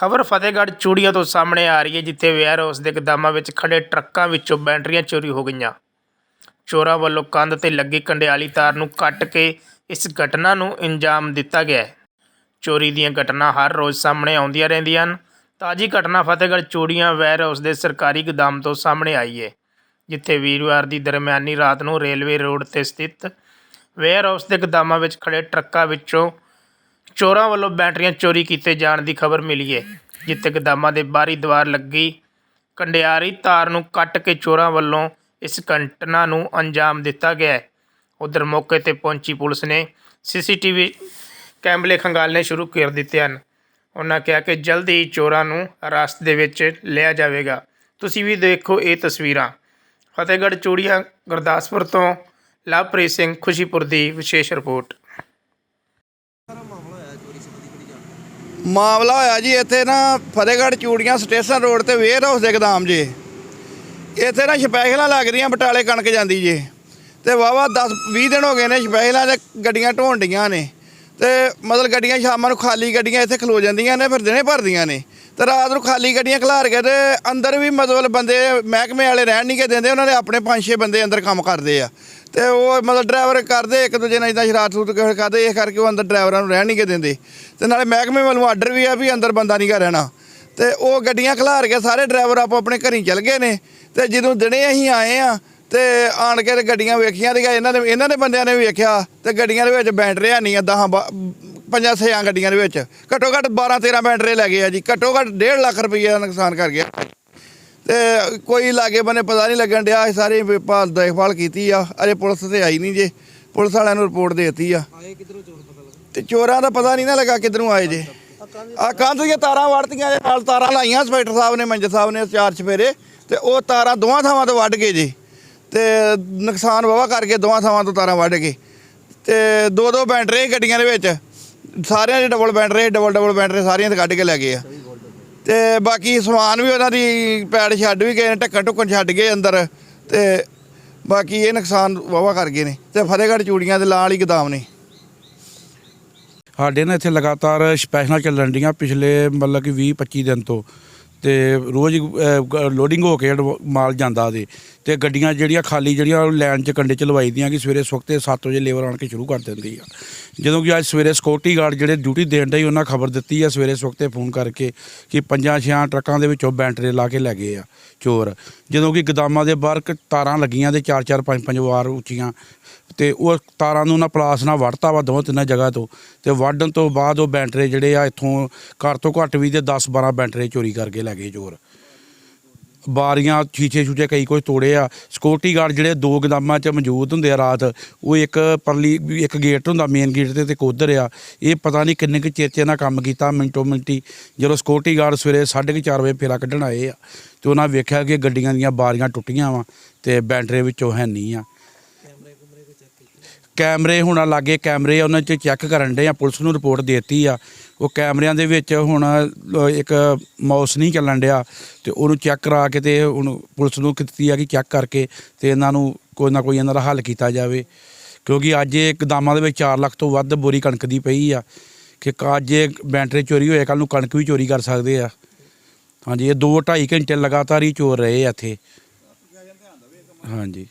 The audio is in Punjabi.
ਖਬਰ ਫਤਿਹਗੜ੍ਹ ਚੂੜੀਆਂ ਤੋਂ ਸਾਹਮਣੇ ਆ ਰਹੀ ਹੈ, ਜਿੱਥੇ ਵੇਅਰ ਹਾਊਸ ਦੇ ਗਦਾਮਾਂ ਵਿੱਚ ਖੜੇ ਟਰੱਕਾਂ ਵਿੱਚੋਂ ਬੈਟਰੀਆਂ ਚੋਰੀ ਹੋ ਗਈਆਂ। ਚੋਰਾਂ ਵੱਲੋਂ ਕੰਧ ਤੇ ਲੱਗੀ ਕੰਡਿਆਲੀ ਤਾਰ ਨੂੰ ਕੱਟ ਕੇ ਇਸ ਘਟਨਾ ਨੂੰ ਅੰਜਾਮ ਦਿੱਤਾ ਗਿਆ ਹੈ। ਚੋਰੀ ਦੀਆਂ ਘਟਨਾ ਹਰ ਰੋਜ਼ ਸਾਹਮਣੇ ਆਉਂਦੀਆਂ ਰਹਿੰਦੀਆਂ ਹਨ। ਤਾਜੀ ਘਟਨਾ ਫਤਿਹਗੜ੍ਹ ਚੂੜੀਆਂ ਵੇਅਰ ਹਾਊਸ ਦੇ ਸਰਕਾਰੀ ਗੋਦਾਮ ਤੋਂ ਸਾਹਮਣੇ ਆਈ ਹੈ, ਜਿੱਥੇ ਵੀਰਵਾਰ ਦੀ ਦਰਮਿਆਨੀ ਰਾਤ ਨੂੰ ਰੇਲਵੇ ਰੋਡ ਤੇ ਸਥਿਤ ਵੇਅਰ ਹਾਊਸ ਦੇ ਗੋਦਾਮਾਂ ਵਿੱਚ ਖੜੇ ਟਰੱਕਾਂ ਵਿੱਚੋਂ ਚੋਰਾਂ ਵੱਲੋਂ ਬੈਟਰੀਆਂ ਚੋਰੀ ਕੀਤੇ ਜਾਣ ਦੀ ਖਬਰ ਮਿਲੀ ਹੈ ਜਿੱਥੇ ਗਦਾਮਾਂ ਦੇ ਬਾਹਰੀ ਦੀਵਾਰ ਲੱਗੀ। ਕੰਡਿਆਰੀ ਤਾਰ ਨੂੰ ਕੱਟ ਕੇ ਚੋਰਾਂ ਵੱਲੋਂ ਇਸ ਘਟਨਾ ਨੂੰ ਅੰਜਾਮ ਦਿੱਤਾ ਗਿਆ ਹੈ ਉਧਰ ਮੌਕੇ ਤੇ ਪਹੁੰਚੀ ਪੁਲਿਸ ਨੇ ਸੀਸੀਟੀਵੀ ਕੈਮਰੇ ਖੰਗਾਲਣੇ ਸ਼ੁਰੂ ਕਰ ਦਿੱਤੇ ਹਨ। ਉਹਨਾਂ ਕਿਹਾ ਕਿ ਜਲਦੀ ਹੀ ਚੋਰਾਂ ਨੂੰ ਅਰਸਤ ਦੇ ਵਿੱਚ ਲਿਆ ਜਾਵੇਗਾ। ਤੁਸੀਂ ਵੀ ਦੇਖੋ ਇਹ ਤਸਵੀਰਾਂ। ਫਤਿਹਗੜ੍ਹ ਚੂੜੀਆਂ ਗੁਰਦਾਸਪੁਰ ਤੋਂ ਲਵਪ੍ਰੀਤ ਸਿੰਘ ਖੁਸ਼ੀਪੁਰ ਦੀ ਵਿਸ਼ੇਸ਼ ਰਿਪੋਰਟ। ਮਾਮਲਾ ਹੋਇਆ ਜੀ, ਇੱਥੇ ਨਾ ਫਤਿਹਗੜ੍ਹ ਚੂੜੀਆਂ ਸਟੇਸ਼ਨ ਰੋਡ ਤੇ ਵੇਅਰ ਹਾਊਸ ਦੇ ਗਦਾਮ ਜੇ। ਇੱਥੇ ਨਾ ਸਪੈਸ਼ਲਾਂ ਲੱਗਦੀਆਂ ਬਟਾਲੇ ਕਣਕ ਜਾਂਦੀ ਜੇ। ਤੇ ਵਾਵਾ 10 20 ਦਿਨ ਹੋ ਗਏ ਨੇ ਸਪੈਸ਼ਲਾਂ ਦੇ ਗੱਡੀਆਂ ਢੋਣ ਡੀਆਂ ਨੇ। ਤੇ ਮਤਲਬ ਗੱਡੀਆਂ ਸ਼ਾਮਾਂ ਨੂੰ ਖਾਲੀ ਗੱਡੀਆਂ ਇੱਥੇ ਖਲੋ ਜਾਂਦੀਆਂ ਨੇ, ਫਿਰ ਦਿਨੇ ਭਰਦੀਆਂ ਨੇ। ਤੇ ਰਾਤ ਨੂੰ ਖਾਲੀ ਗੱਡੀਆਂ ਖਿਲਾਰ ਕੇ ਤੇ ਅੰਦਰ ਵੀ ਮਤਲਬ ਬੰਦੇ ਮਹਿਕਮੇ ਵਾਲੇ ਰਹਿਣ ਨਹੀਂ ਕੇ ਦਿੰਦੇ, ਉਹਨਾਂ ਦੇ ਆਪਣੇ ਪੰਜ ਛੇ ਬੰਦੇ ਅੰਦਰ ਕੰਮ ਕਰਦੇ ਆ। ਤੇ ਉਹ ਮਤਲਬ ਡਰਾਈਵਰ ਕਰਦੇ, ਇੱਕ ਦੂਜੇ ਨਾਲ ਇਦਾਂ ਸ਼ਰਾਰਤ ਸੂਤ ਕਰਦੇ ਇਸ ਕਰਕੇ ਉਹ ਅੰਦਰ ਡਰਾਈਵਰਾਂ ਨੂੰ ਰਹਿਣ ਨਹੀਂ ਕੇ ਦਿੰਦੇ। ਤੇ ਨਾਲੇ ਮਹਿਕਮੇ ਵੱਲੋਂ ਆਰਡਰ ਵੀ ਆ ਵੀ ਅੰਦਰ ਬੰਦਾ ਨਹੀਂ ਗਾ ਰਹਿਣਾ। ਤੇ ਉਹ ਗੱਡੀਆਂ ਖਿਲਾਰ ਕੇ ਸਾਰੇ ਡਰਾਈਵਰ ਆਪੋ ਆਪਣੇ ਘਰੀ ਚਲ ਗਏ ਨੇ। ਤੇ ਜਦੋਂ ਦਿਨੇ ਅਸੀਂ ਆਏ ਆ ਤੇ ਆਣ ਕੇ ਤੇ ਗੱਡੀਆਂ ਵੇਖੀਆਂ ਤੇ ਇਹਨਾਂ ਦੇ ਇਹਨਾਂ ਦੇ ਬੰਦਿਆਂ ਨੇ ਵੀ ਵੇਖਿਆ ਤੇ ਗੱਡੀਆਂ ਦੇ ਵਿੱਚ ਬੈਟਰੀਆਂ ਨਹੀਂ ਆ ਦਸਾਂ ਬਾ- ਪੰਜਾਂ ਛੇਆਂ ਗੱਡੀਆਂ ਦੇ ਵਿੱਚ। ਘੱਟੋ ਘੱਟ 12 13 ਬੈਟਰੀ ਲੈ ਗਏ ਆ ਜੀ। ਘੱਟੋ ਘੱਟ 1.5 ਲੱਖ ਰੁਪਈਆ ਦਾ ਨੁਕਸਾਨ ਕਰ ਗਿਆ। ਤੇ ਕੋਈ ਲਾਗੇ ਬੰਨੇ ਪਤਾ ਨਹੀਂ ਲੱਗਣ ਡਿਆ ਸਾਰੇ ਭਾਲ ਦੇਖਭਾਲ ਕੀਤੀ ਆ। ਅਜੇ ਪੁਲਿਸ ਤੇ ਆਈ ਨਹੀਂ ਜੇ। ਪੁਲਿਸ ਵਾਲਿਆਂ ਨੂੰ ਰਿਪੋਰਟ ਦੇਤੀ ਆ। ਆਏ ਕਿਧਰੋਂ ਚੋਰ ਪਤਾ ਲੱਗਾ? ਤੇ ਚੋਰਾਂ ਦਾ ਪਤਾ ਨਹੀਂ ਨਾ ਲੱਗਾ ਕਿੱਧਰੋਂ ਆਏ ਜੇ। ਆ ਕੰਧ ਦੀਆਂ ਤਾਰਾਂ ਵੜਤੀਆਂ ਜੇ ਨਾਲ ਤਾਰਾਂ ਲਾਈਆਂ ਇੰਸਪੈਕਟਰ ਸਾਹਿਬ ਨੇ ਮੰਜ ਸਾਹਿਬ ਨੇ ਚਾਰ ਚਫੇਰੇ ਤੇ ਉਹ ਤਾਰਾਂ ਦੋਵਾਂ ਥਾਵਾਂ ਤੋਂ ਵੱਢ ਗਏ ਜੇ। ਤੇ ਨੁਕਸਾਨ ਵਾਵਾ ਕਰਕੇ ਦੋਵਾਂ ਥਾਵਾਂ ਤੋਂ ਤਾਰਾਂ ਵੱਢ ਕੇ ਤੇ ਦੋ ਦੋ ਬੈਟਰੀ ਗੱਡੀਆਂ ਦੇ ਵਿੱਚ। ਸਾਰਿਆਂ ਦੇ double battery double double battery ਸਾਰੀਆਂ ਤੇ ਕੱਢ ਕੇ ਲੈ ਗਏ ਆ। ਤੇ ਬਾਕੀ ਸਮਾਨ ਵੀ ਉਹਨਾਂ ਦੀ ਪੈੜ ਛੱਡ ਵੀ ਗਏ ਨੇ, ਢੱਕਣ ਢੁੱਕਣ ਛੱਡ ਗਏ ਅੰਦਰ ਤੇ ਬਾਕੀ ਇਹ ਨੁਕਸਾਨ ਵਾਵਾ ਕਰ ਗਏ ਨੇ ਤੇ ਫਤਿਹਗੜ੍ਹ ਚੂੜੀਆਂ ਦੇ ਨਾਲ ਹੀ ਗਦਾਮ ਨੇ। ਸਾਡੇ ਨਾਲ ਇੱਥੇ ਲਗਾਤਾਰ ਸਪੈਸ਼ਲਾਂ ਚੱਲਣ ਡੀਆਂ ਪਿਛਲੇ ਮਤਲਬ ਕਿ 20 25 ਦਿਨ ਤੋਂ। ਤੇ ਰੋਜ਼ ਲੋਡਿੰਗ ਹੋ ਕੇ ਅਡਵ- ਮਾਲ ਜਾਂਦਾ ਉਹਦੇ। ਤੇ ਗੱਡੀਆਂ ਜਿਹੜੀਆਂ ਖਾਲੀ, ਜਿਹੜੀਆਂ ਲੈਣ 'ਚ ਕੰਡੇ ਚ ਲਵਾਈ ਦੀਆਂ ਕਿ ਸਵੇਰੇ ਸਵਖਤੇ 7 ਵਜੇ ਲੇਬਰ ਆਣ ਕੇ ਸ਼ੁਰੂ ਕਰ ਦਿੰਦੀ ਆ। ਜਦੋਂ ਕਿ ਅੱਜ ਸਵੇਰੇ ਸਿਕਿਉਰਟੀ ਗਾਰਡ ਜਿਹੜੇ ਡਿਊਟੀ ਦੇਣ ਦਾ ਹੀ ਉਹਨਾਂ ਖਬਰ ਦਿੱਤੀ ਆ ਸਵੇਰੇ ਸਵਖਤੇ ਫੋਨ ਕਰਕੇ ਕਿ ਪੰਜਾਂ ਛਿਆਂ ਟਰੱਕਾਂ ਦੇ ਵਿੱਚੋਂ ਬੈਂਟਰੇ ਲਾ ਕੇ ਲੈ ਗਏ ਆ ਚੋਰ। ਜਦੋਂ ਕਿ ਗਦਾਮਾਂ ਦੇ ਬਾਹਰ ਤਾਰਾਂ ਲੱਗੀਆਂ ਤੇ 4-4 5-5 ਵਾਰ ਉੱਚੀਆਂ। ਤੇ ਉਹ ਤਾਰਾਂ ਨੂੰ ਨਾ ਪਲਾਸ ਨਾਲ ਵੜਤਾ ਵਾ ਦੋਵਾਂ ਤਿੰਨਾਂ ਜਗ੍ਹਾ ਤੋਂ। ਤੇ ਵੱਢਣ ਤੋਂ ਬਾਅਦ ਉਹ ਬੈਂਟਰੇ ਜਿਹੜੇ ਆ ਇੱਥੋਂ ਘੱਟ ਤੋਂ ਘੱਟ ਵੀ ਦੇ 10 12 ਬੈਂਟਰੇ ਚੋਰੀ ਕਰਕੇ ਲੈ ਗਏ ਚੋਰ ਬਾਰੀਆਂ, ਛੀਛੇ ਛੂਚੇ ਕਈ ਕੁਝ ਤੋੜੇ ਆ। ਸਿਕਿਉਰਟੀ ਗਾਰਡ ਜਿਹੜੇ ਦੋ ਗਦਾਮਾਂ 'ਚ ਮੌਜੂਦ ਹੁੰਦੇ ਆ ਰਾਤ, ਉਹ ਇੱਕ ਪਰਲੀ, ਇੱਕ ਗੇਟ ਹੁੰਦਾ ਮੇਨ ਗੇਟ ਤੇ ਤੇ ਇੱਕ ਆ। ਇਹ ਪਤਾ ਨਹੀਂ ਕਿੰਨੇ ਕੁ ਚੇਚੇ ਨਾਲ ਕੰਮ ਕੀਤਾ, ਮਿੰਟੋ ਮਿੰਟੀ। ਜਦੋਂ ਸਿਕਿਉਰਟੀ ਗਾਰਡ ਸਵੇਰੇ 4:30 ਵਜੇ ਫੇਰਾ ਕੱਢਣ ਆਏ ਆ, ਤੇ ਉਹਨਾਂ ਵੇਖਿਆ ਕਿ ਗੱਡੀਆਂ ਦੀਆਂ ਬਾਰੀਆਂ ਟੁੱਟੀਆਂ ਵਾ, ਤੇ ਬੈਟਰੀ ਵਿੱਚੋਂ ਹੈ ਨਹੀਂ ਆ। ਕੈਮਰੇ ਹੁਣ ਲਾਗੇ ਕੈਮਰੇ ਆ, ਉਹਨਾਂ 'ਚ ਚੈੱਕ ਕਰਨ ਦੇ ਆ ਪੁਲਿਸ ਨੂੰ ਰਿਪੋਰਟ ਦੇਤੀ ਆ। ਉਹ ਕੈਮਰਿਆਂ ਦੇ ਵਿੱਚ ਹੁਣ ਇੱਕ ਮਾਊਸ ਨਹੀਂ ਚੱਲਣ ਡਿਆ ਤੇ ਉਹਨੂੰ ਚੈੱਕ ਕਰਾ ਕੇ ਤੇ ਹੁਣ ਪੁਲਿਸ ਨੂੰ ਕੀਤੀ ਆ ਕਿ ਚੈੱਕ ਕਰਕੇ ਤੇ ਇਹਨਾਂ ਨੂੰ ਕੋਈ ਨਾ ਕੋਈ ਇਹਨਾਂ ਦਾ ਹੱਲ ਕੀਤਾ ਜਾਵੇ। ਕਿਉਂਕਿ ਅੱਜ ਇਹ ਗਦਾਮਾਂ ਦੇ ਵਿੱਚ 4 ਲੱਖ ਤੋਂ ਵੱਧ ਬੋਰੀ ਕਣਕ ਦੀ ਪਈ ਆ ਕਿ ਕ- ਅੱਜ ਇਹ ਬੈਟਰੀ ਚੋਰੀ ਹੋਏ ਕੱਲ ਨੂੰ ਕਣਕ ਵੀ ਚੋਰੀ ਕਰ ਸਕਦੇ ਆ। ਹਾਂਜੀ ਇਹ 2 2.5 ਘੰਟੇ ਲਗਾਤਾਰ ਹੀ ਚੋਰ ਰਹੇ ਆ ਇੱਥੇ। ਹਾਂਜੀ।